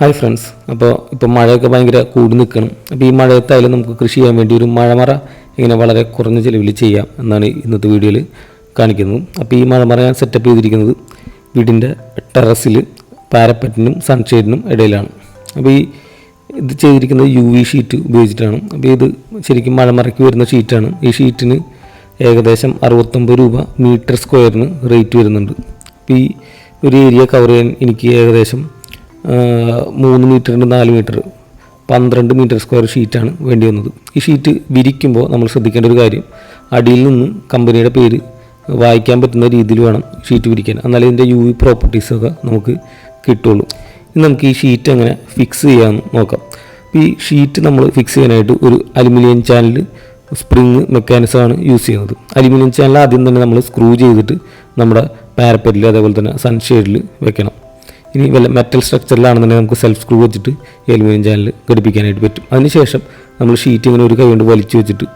Hi friends അപ്പോൾ ഇപ്പോൾ മഴയൊക്കെ ഭയങ്കര കൂടി നിൽക്കണം. അപ്പോൾ ഈ മഴയത്തായാലും നമുക്ക് കൃഷി ചെയ്യാൻ വേണ്ടി ഒരു മഴമറ ഇങ്ങനെ വളരെ കുറഞ്ഞ ചിലവിൽ ചെയ്യാം എന്നാണ് ഇന്നത്തെ വീഡിയോയിൽ കാണിക്കുന്നത്. അപ്പോൾ ഈ മഴമറ ഞാൻ സെറ്റപ്പ് ചെയ്തിരിക്കുന്നത് വീടിന്റെ ടെറസിൽ പാരപ്പറ്റിനും സൺഷെയ്ഡിനും ഇടയിലാണ്. അപ്പോൾ ഈ ഇത് ചെയ്തിരിക്കുന്നത് യു വി ഷീറ്റ് ഉപയോഗിച്ചിട്ടാണ്. അപ്പോൾ ഇത് ശരിക്കും മഴമറയ്ക്ക് വരുന്ന ഷീറ്റാണ് ഈ ഷീറ്റിന് ഏകദേശം അറുപത്തൊമ്പത് രൂപ മീറ്റർ സ്ക്വയറിന് റേറ്റ് വരുന്നുണ്ട്. അപ്പോൾ ഈ ഒരു ഏരിയ കവർ ചെയ്യാൻ എനിക്ക് ഏകദേശം മൂന്ന് മീറ്ററിന്റെ നാല് മീറ്റർ പന്ത്രണ്ട് മീറ്റർ സ്ക്വയർ ഷീറ്റാണ് വേണ്ടി വന്നത്. ഈ ഷീറ്റ് വിരിക്കുമ്പോൾ നമ്മൾ ശ്രദ്ധിക്കേണ്ട ഒരു കാര്യം അടിയിൽ നിന്ന് കമ്പനിയുടെ പേര് വായിക്കാൻ പറ്റുന്ന രീതിയിൽ വേണം ഷീറ്റ് വിരിക്കാൻ. എന്നാലേ ഇതിന്റെ യു വി പ്രോപ്പർട്ടീസൊക്കെ നമുക്ക് കിട്ടുള്ളൂ. ഇനി നമുക്ക് ഈ ഷീറ്റ് എങ്ങനെ ഫിക്സ് ചെയ്യാമെന്ന് നോക്കാം. ഈ ഷീറ്റ് നമ്മൾ ഫിക്സ് ചെയ്യാനായിട്ട് ഒരു അലുമിനിയം ചാനൽ സ്പ്രിങ് മെക്കാനിസമാണ് യൂസ് ചെയ്യുന്നത്. അലുമിനിയം ചാനൽ ആദ്യം തന്നെ നമ്മൾ സ്ക്രൂ ചെയ്തിട്ട് നമ്മുടെ പാരപ്പറ്റിൽ അതേപോലെ തന്നെ സൺഷെയ്ഡിൽ വെക്കണം. ഇനി വല്ല മെറ്റൽ സ്ട്രക്ചറിലാണെന്നുണ്ടെങ്കിൽ നമുക്ക് സെൽഫ് സ്ക്രൂ വെച്ചിട്ട് എലുമിനിയം ചാനൽ ഘടിപ്പിക്കാനായിട്ട് പറ്റും. അതിനുശേഷം നമ്മൾ ഷീറ്റ് ഇങ്ങനെ ഒരു കൈ കൊണ്ട് വലിച്ചു വെച്ചിട്ട്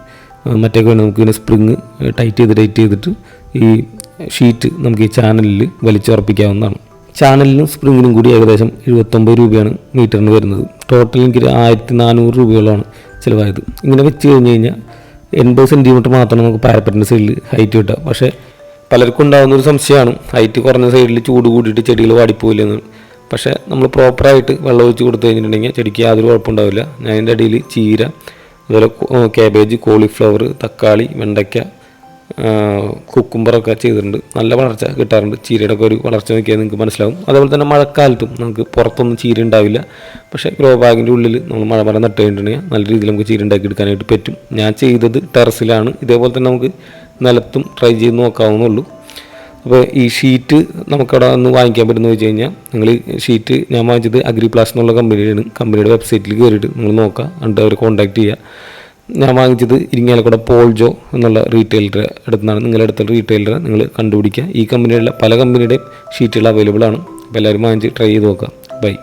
മറ്റേ കൈ നമുക്ക് ഇങ്ങനെ സ്പ്രിങ് ടൈറ്റ് ചെയ്ത് ടൈറ്റ് ചെയ്തിട്ട് ഈ ഷീറ്റ് നമുക്ക് ഈ ചാനലിൽ വലിച്ചുറപ്പിക്കാവുന്നതാണ്. ചാനലിനും സ്പ്രിങ്ങിനും കൂടി ഏകദേശം എഴുപത്തൊമ്പത് രൂപയാണ് മീറ്ററിന് വരുന്നത്. ടോട്ടൽ എനിക്ക് ആയിരത്തി നാനൂറ് രൂപയോളമാണ് ചിലവായത്. ഇങ്ങനെ വെച്ച് കഴിഞ്ഞ് കഴിഞ്ഞാൽ എൺപത് സെന്റിമീറ്റർ മാത്രമാണ് നമുക്ക് പാരപ്പറ്റിന്റെ സൈഡിൽ ഹൈറ്റ് കിട്ടുക. പക്ഷേ പലർക്കും ഉണ്ടാകുന്ന ഒരു സംശയമാണ്. ഹൈറ്റ് കുറഞ്ഞ സൈഡിൽ ചൂട് കൂടിയിട്ട് ചെടികൾ വാടിപ്പോയില്ലെന്ന് പക്ഷേ നമ്മൾ പ്രോപ്പറായിട്ട് വെള്ളം ഒഴിച്ച് കൊടുത്തു കഴിഞ്ഞിട്ടുണ്ടെങ്കിൽ ചെടിക്ക് യാതൊരു കുഴപ്പമുണ്ടാവില്ല. ഞാൻ അതിന്റെ അടിയിൽ ചീര അതുപോലെ കാബേജ് കോളിഫ്ലവർ തക്കാളി വെണ്ടയ്ക്ക കുക്കുംബറൊക്കെ ചെയ്തിട്ടുണ്ട്. നല്ല വളർച്ച കിട്ടാറുണ്ട്. ചീരയുടെ ഒക്കെ ഒരു വളർച്ച നോക്കിയാൽ നിങ്ങൾക്ക് മനസ്സിലാവും. അതേപോലെ തന്നെ മഴക്കാലത്തും നമുക്ക് പുറത്തൊന്നും ചീര ഉണ്ടാവില്ല. പക്ഷേ ഗ്രോ ബാഗിന്റെ ഉള്ളിൽ നമ്മൾ മഴ മഴ നട്ട് കഴിഞ്ഞിട്ടുണ്ടെങ്കിൽ നല്ല രീതിയിൽ നമുക്ക് ചീര ഉണ്ടാക്കി എടുക്കാനായിട്ട് പറ്റും. ഞാൻ ചെയ്തത് ടെറസിലാണ്. ഇതേപോലെ തന്നെ നമുക്ക് നിലത്തും ട്രൈ ചെയ്ത് നോക്കാവുന്നുള്ളൂ അപ്പോൾ ഈ ഷീറ്റ് നമുക്കവിടെ ഒന്ന് വാങ്ങിക്കാൻ പറ്റുമെന്ന് വെച്ച് കഴിഞ്ഞാൽ നിങ്ങൾ ഷീറ്റ് ഞാൻ വാങ്ങിച്ചത് അഗ്രി പ്ലാസ് എന്നുള്ള കമ്പനിയാണ് കമ്പനിയുടെ വെബ്സൈറ്റിൽ കയറിയിട്ട് നിങ്ങൾ നോക്കുക. എന്നിട്ട് അവർ കോൺടാക്ട് ചെയ്യുക. ഞാൻ വാങ്ങിച്ചത് ഇരിങ്ങാലക്കുട പോൾജോ എന്നുള്ള റീറ്റെയിലറെ അടുത്താണ് നിങ്ങളുടെ അടുത്തുള്ള റീറ്റെയിലറെ നിങ്ങൾ കണ്ടുപിടിക്കുക. ഈ കമ്പനിയുടെ പല കമ്പനിയുടെയും ഷീറ്റുകൾ അവൈലബിൾ ആണ്. അപ്പോൾ എല്ലാവരും വാങ്ങിച്ച് ട്രൈ ചെയ്ത് നോക്കുക. ബൈ